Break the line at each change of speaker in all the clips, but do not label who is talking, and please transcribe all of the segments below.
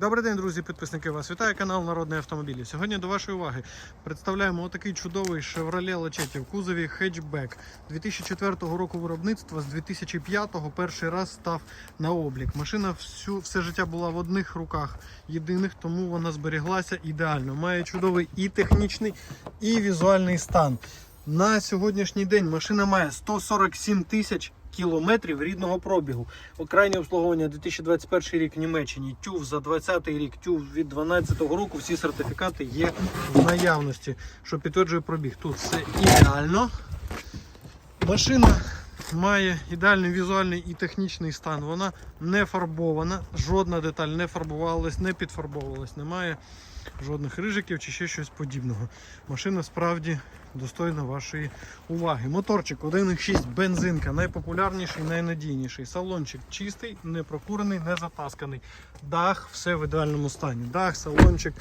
Добрий день, друзі, підписники. Вас вітає канал Народний автомобілі. Сьогодні до вашої уваги представляємо отакий чудовий Chevrolet Lachetti в кузові хетчбек 2004 року виробництва. З 2005 перший раз став на облік. Машина всю все життя була в одних руках єдиних, тому вона зберіглася ідеально. Має чудовий і технічний, і візуальний стан. На сьогоднішній день машина має 147 тисяч кілометрів рідного пробігу. Крайнє обслуговування 2021 рік в Німеччині. ТЮВ за 2020 рік, ТЮВ від 2012 року. Всі сертифікати є в наявності, що підтверджує пробіг. Тут все ідеально. Машина має ідеальний візуальний і технічний стан. Вона не фарбована, жодна деталь не фарбувалась, не підфарбовувалась, немає жодних рижиків чи ще щось подібного. Машина справді достойна вашої уваги. Моторчик 1.6 бензинка, найпопулярніший, найнадійніший. Салончик чистий, не прокурений, не затасканий. Дах, все в ідеальному стані. Дах, салончик.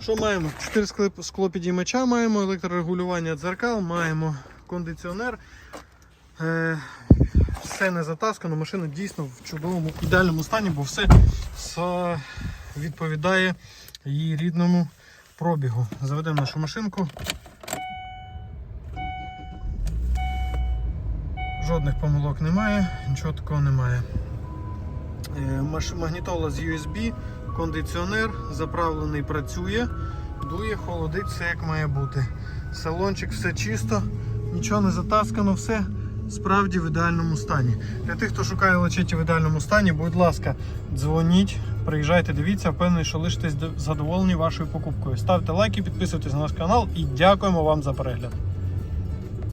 Що маємо? 4 склеп- склопідіймача маємо, електрорегулювання дзеркал, маємо кондиціонер. Е, все не затаскано, машина дійсно в чудовому ідеальному стані, бо все відповідає її рідному пробігу. Заведемо нашу машинку. Жодних помилок немає, нічого такого немає. Е, Магнітола з USB, кондиціонер заправлений працює, дує, холодить, все як має бути. Салончик все чисто, нічого не затаскано, все справді в ідеальному стані. Для тих, хто шукає лачеті в ідеальному стані, будь ласка, дзвоніть, приїжджайте, дивіться, впевнений, що лишитесь задоволені вашою покупкою. Ставте лайки, підписуйтесь на наш канал і дякуємо вам за перегляд.